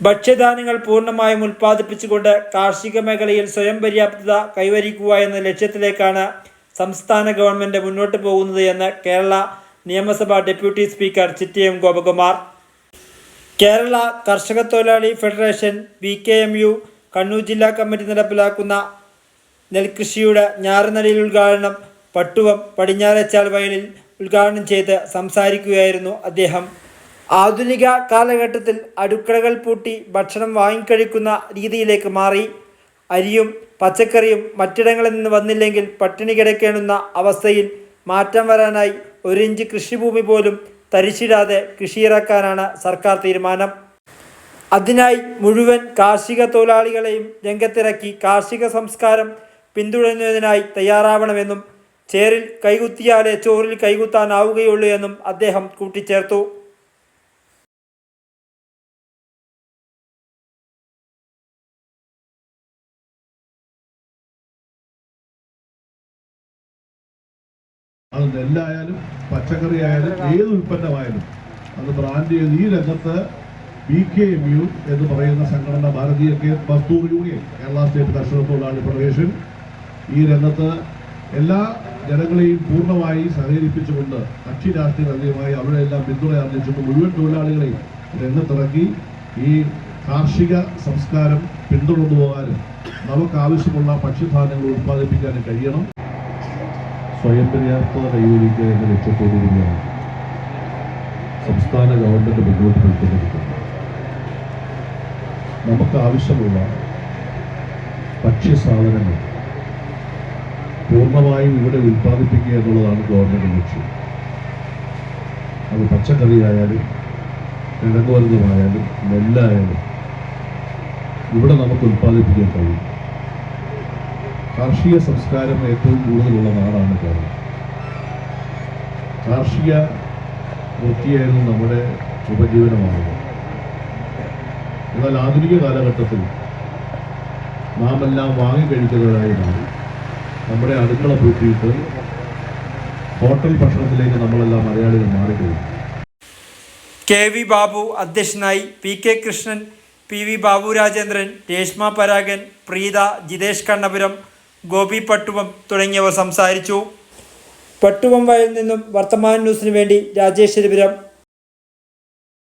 ഭക്ഷ്യധാന്യങ്ങൾ പൂർണമായും ഉൽപ്പാദിപ്പിച്ചുകൊണ്ട് കാർഷിക മേഖലയിൽ സ്വയം പര്യാപ്തത കൈവരിക്കുക എന്ന ലക്ഷ്യത്തിലേക്കാണ് സംസ്ഥാന ഗവൺമെന്റ് മുന്നോട്ട് പോകുന്നത് എന്ന് കേരള നിയമസഭാ ഡെപ്യൂട്ടി സ്പീക്കർ ചിറ്റിയം ഗോപകുമാർ. കേരള കർഷക തൊഴിലാളി federation V K M U Kannur ജില്ലാ കമ്മിറ്റി നടപ്പിലാക്കുന്ന നെൽകൃഷിയുടെ ഞാറുനടയിൽ ഉദ്ഘാടനം പട്ടുവം പടിഞ്ഞാറച്ചാൽ വയലിൽ ഉദ്ഘാടനം ചെയ്ത് സംസാരിക്കുകയായിരുന്നു അദ്ദേഹം. ആധുനിക കാലഘട്ടത്തിൽ അടുക്കളകൾ പൂട്ടി ഭക്ഷണം വാങ്ങിക്കഴിക്കുന്ന രീതിയിലേക്ക് മാറി. അരിയും പച്ചക്കറിയും മറ്റിടങ്ങളിൽ നിന്ന് വന്നില്ലെങ്കിൽ പട്ടിണി കിടക്കേണ്ടുന്ന അവസ്ഥയിൽ മാറ്റം വരാനായി ഒരു ഇഞ്ച് കൃഷിഭൂമി പോലും തരിച്ചിടാതെ കൃഷിയിറക്കാനാണ് സർക്കാർ തീരുമാനം. അതിനായി മുഴുവൻ കാർഷിക തൊഴിലാളികളെയും രംഗത്തിറക്കി കാർഷിക സംസ്കാരം പിന്തുടരുന്നതിനായി തയ്യാറാവണമെന്നും ചേറിൽ കൈകുത്തിയാലേ ചോറിൽ കൈകുത്താനാവുകയുള്ളൂ എന്നും അദ്ദേഹം കൂട്ടിച്ചേർത്തു. അത് നെല്ലായാലും പച്ചക്കറി ആയാലും ഏത് ഉൽപ്പന്നമായാലും അത് ബ്രാൻഡ് ചെയ്ത് ഈ രംഗത്ത് ബി കെ എം യു എന്ന് പറയുന്ന സംഘടന ഭാരതീയ മസ്തൂർ യൂണിയൻ കേരള സ്റ്റേറ്റ് കർഷക തൊഴിലാളി ഫെഡറേഷൻ ഈ രംഗത്ത് എല്ലാ ജനങ്ങളെയും പൂർണമായി സഹകരിപ്പിച്ചുകൊണ്ട് കക്ഷി രാഷ്ട്രീയ അതീതമായി അവിടെ എല്ലാം പിന്തുണ ആർജിച്ചുകൊണ്ട് മുഴുവൻ തൊഴിലാളികളെയും രംഗത്തിറക്കി ഈ കാർഷിക സംസ്കാരം പിന്തുടർന്നു പോകാനും നമുക്കാവശ്യമുള്ള ഭക്ഷ്യധാന്യങ്ങൾ ഉത്പാദിപ്പിക്കാനും കഴിയണം. സ്വയം പര്യാപ്തത കൈവരിക്കുക എന്ന ലക്ഷ്യത്തോടു കൂടിയാണ് സംസ്ഥാന ഗവൺമെന്റ് മുന്നോട്ട് പോയിക്കൊണ്ടിരിക്കുന്നത്. നമുക്ക് ആവശ്യമുള്ള ഭക്ഷ്യസാധനങ്ങൾ പൂർണമായും ഇവിടെ ഉൽപ്പാദിപ്പിക്കുക എന്നുള്ളതാണ് ഗവൺമെന്റ് ലക്ഷ്യം. അത് പച്ചക്കറിയായാലും കിഴങ്ങുവർഗമായാലും നെല്ലായാലും ഇവിടെ നമുക്ക് ഉൽപ്പാദിപ്പിക്കാൻ കഴിയും. കാർഷിക സംസ്കാരം ഏറ്റവും കൂടുതലുള്ള നാടാണ് കേരളം. കാർഷിക വൃത്തിയായിരുന്നു നമ്മുടെ ഉപജീവനമാണ് എന്നാൽ ആധുനിക കാലഘട്ടത്തിൽ നാം എല്ലാം വാങ്ങിക്കഴിക്കുന്നതായി മാറി. നമ്മുടെ അടുക്കള പൂട്ടിയിട്ട് ഹോട്ടൽ ഭക്ഷണത്തിലേക്ക് നമ്മളെല്ലാം മലയാളികൾ മാറിക്കഴിഞ്ഞു. കെ വി ബാബു അധ്യക്ഷനായി P K Krishnan P V Babu Rajendran Reshma Paragan Preetha Jithesh Kannapuram Gopi Pattuvam തുടങ്ങിയവർ സംസാരിച്ചു. പട്ടുവം വയൽ നിന്നും വർത്തമാന ന്യൂസിനു വേണ്ടി രാജേശ്വരിപുരം